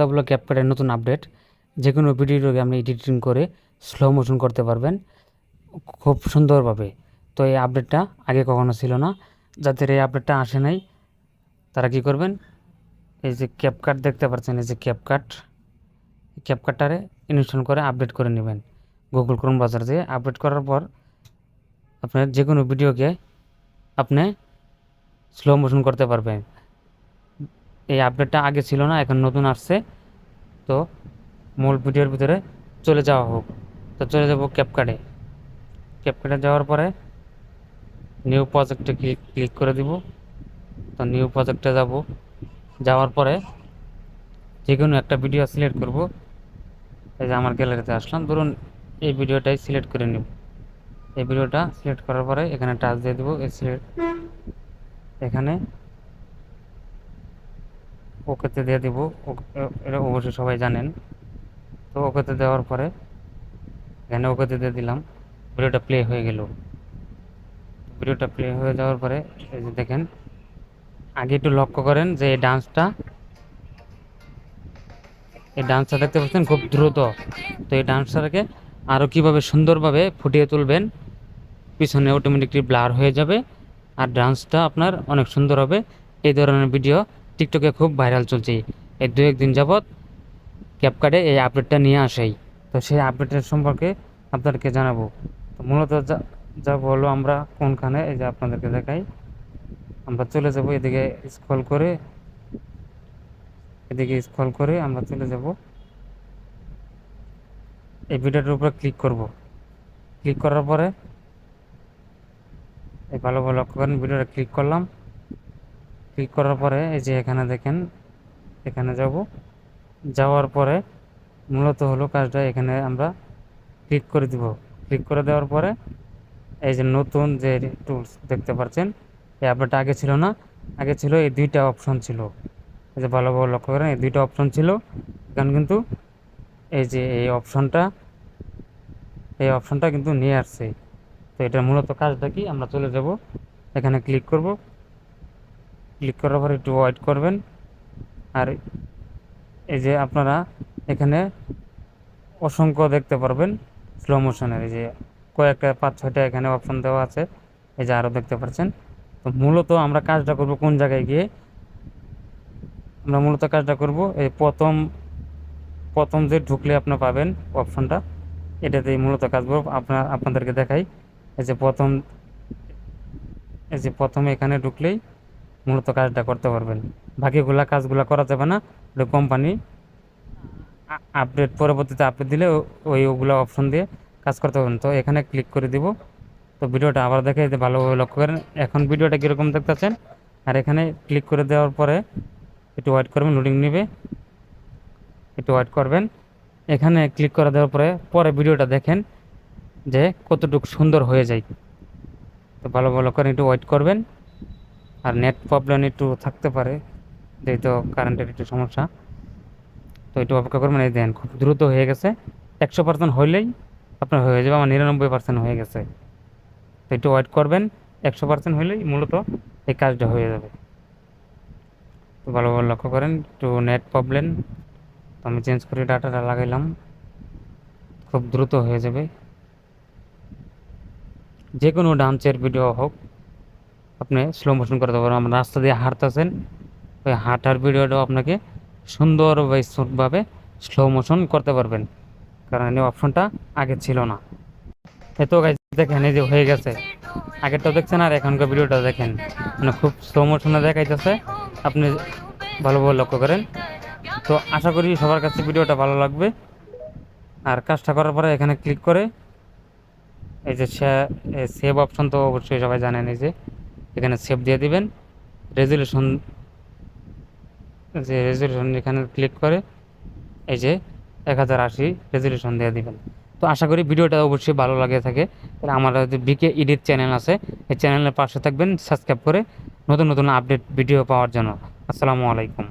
কথা বলো ক্যাপকাটের নতুন আপডেট যে কোনো ভিডিওকে আপনি এডিটিং করে স্লো মোশন করতে পারবেন, খুব সুন্দরভাবে। তো এই আপডেটটা আগে কখনো ছিল না। যাদের এই আপডেটটা আসে নাই, তারা কি করবেন? এই যে ক্যাপকাট দেখতে পাচ্ছেন, এই যে ক্যাপকাট ক্যাপকাটটারে ইনস্টল করে আপডেট করে নেবেন। গুগল ক্রোম বাজার দিয়ে আপডেট করার পর আপনার যে কোনো ভিডিওকে আপনি স্লো মোশন করতে পারবেন। এই আপডেটটা আগে ছিল না, এখন নতুন আসছে। তো মূল ভিডিওর ভিতরে চলে যাওয়া হোক। তো চলে যাব ক্যাপকাটে ক্যাপকাটে যাওয়ার পরে নিউ প্রজেক্টে ক্লিক ক্লিক করে দিব। তো নিউ প্রজেক্টে যাব। যাওয়ার পরে যে কোনো একটা ভিডিও সিলেক্ট করব। এই যে আমার গ্যালারিতে আসলাম। ধরুন এই ভিডিওটাই সিলেক্ট করে নেব। এই ভিডিওটা সিলেক্ট করার পরে এখানে টাচ দিয়ে দেবো। এই সিলেক্ট এখানে ওকেতে দিয়ে দিব। এটা অবশ্যই সবাই জানেন। তো ওকেতে দেওয়ার পরে এখানে ওকেতে দিয়ে দিলাম। ভিডিওটা প্লে হয়ে গেল। ভিডিওটা প্লে হয়ে যাওয়ার পরে এই যে দেখেন, আগে একটু লক্ষ্য করেন যে এই ডান্সটা এই ডান্সটা দেখতে পাচ্ছেন খুব দ্রুত। তো এই ডান্সটাকে আরও কীভাবে সুন্দরভাবে ফুটিয়ে তুলবেন, পিছনে অটোমেটিকলি ব্লার হয়ে যাবে। আর ডান্সটা আপনার অনেক সুন্দর হবে। এই ধরনের ভিডিও টিকটকে খুব ভাইরাল চলছে। এই দু একদিন যাবৎ ক্যাপকার্ডে এই আপডেটটা নিয়ে আসেই। তো সেই আপডেটের সম্পর্কে আপনাদেরকে জানাব। তো মূলত যা বলল আমরা কোনখানে, এই যে আপনাদেরকে দেখাই। আমরা চলে যাব এদিকে স্ক্রল করে। এদিকে স্ক্রল করে আমরা চলে যাব। এই ভিডিওটার উপরে ক্লিক করব। ক্লিক করার পরে এই ভালো ভালো লক্ষ্য করেন, ভিডিওটা ক্লিক করলাম। ক্লিক করার পরে এই যে এখানে দেখেন, এখানে যাব। যাওয়ার পরে মূলত হলো কাজটা এখানে আমরা ক্লিক করে দিব। ক্লিক করে দেওয়ার পরে এই যে নতুন যে টুলস দেখতে পাচ্ছেন, এই আপডেটটা আগে ছিল না। আগে ছিল এই দুইটা অপশন ছিল। এই যে ভালোভাবে লক্ষ্য করেন, এই দুইটা অপশন ছিল। এখন কিন্তু এই যে এই অপশনটা এই অপশনটা কিন্তু নিয়ে আসছে। তো এটা মূলত কাজটা কি? আমরা চলে যাব। এখানে ক্লিক করব। ক্লিক করার পর একটু ওয়েট করবেন। আর এই যে আপনারা এখানে অসংখ্য দেখতে পারবেন স্লো মোশনের এই যে কয়েকটা, পাঁচ, ছয়টা এখানে অপশন দেওয়া আছে, এই যে আরও দেখতে পাচ্ছেন। তো মূলত আমরা কাজটা করব কোন জায়গায় গিয়ে? আমরা মূলত কাজটা করব এই প্রথম প্রথম যে ঢুকলে আপনার পাবেন অপশনটা এটাতেই মূলত কাজ করব। আপনার, আপনাদেরকে দেখাই, এই যে প্রথম, এই যে প্রথমে এখানে ঢুকলেই মূলত কাজটা করতে পারবেন। বাকিগুলা কাজগুলো করা যাবে না, ওটা কোম্পানি আপডেট পরবর্তীতে আপডেট দিলে ওই ওগুলো অপশন দিয়ে কাজ করতে পারবেন। তো এখানে ক্লিক করে দিব। তো ভিডিওটা আবার দেখে ভালোভাবে লক্ষ্য করেন, এখন ভিডিওটা কীরকম দেখতেছেন? আর এখানে ক্লিক করে দেওয়ার পরে একটু ওয়েট করবেন লোডিং নেবে। একটু ওয়েট করবেন। এখানে ক্লিক করে দেওয়ার পরে পরে ভিডিওটা দেখেন যে কতটুকু সুন্দর হয়ে যায়। তো ভালো ভালো করে একটু ওয়েট করবেন। আর নেট প্রবলেম একটু থাকতে পারে, যেহেতু কারেন্টের একটু সমস্যা। তো একটু অপেক্ষা করবেন, এই দেন খুব দ্রুত হয়ে গেছে। একশো পার্সেন্ট হইলেই আপনার হয়ে যাবে, আমার নিরানব্বই পার্সেন্ট হয়ে গেছে। তো একটু ওয়েট করবেন, একশো পার্সেন্ট হইলেই মূলত এই কাজটা হয়ে যাবে। তো ভালোভাবে লক্ষ্য করেন, একটু নেট প্রবলেম তো আমি চেঞ্জ করে ডাটাটা লাগাইলাম। খুব দ্রুত হয়ে যাবে। যে কোনো ডান্সের ভিডিও হোক আপনি স্লো মোশন করতে পারবেন আপনার রাস্তা দিয়ে হাঁটতেছেন। ওই হাঁটার ভিডিওটাও আপনাকে সুন্দর ভাবে স্লো মোশন করতে পারবেন। কারণ এই অপশনটা আগে ছিল না। এত দেখেন এই যে হয়ে গেছে। আগেরটা দেখছেন আর এখনকার ভিডিওটা দেখেন। মানে খুব স্লো মোশনে দেখাইতেছে। আপনি ভালোভাবে লক্ষ্য করেন। তো আশা করি সবার কাছে ভিডিওটা ভালো লাগবে। আর কাজটা করার পরে এখানে ক্লিক করে এই যে সেভ অপশন তো অবশ্যই সবাই জানেন এই যে। এখানে সেভ দিয়ে দিবেন। রেজুলেশন যে রেজুলেশন এখানে ক্লিক করে, এই যে এক হাজার আশি রেজুলেশন দিয়ে দিবেন। তো আশা করি ভিডিওটা অবশ্যই ভালো লাগে থাকে। আমার যে বিকে ইডিট চ্যানেল আছে। এই চ্যানেলের পাশে থাকবেন সাবস্ক্রাইব করে নতুন নতুন আপডেট ভিডিও পাওয়ার জন্য। আসসালামু আলাইকুম।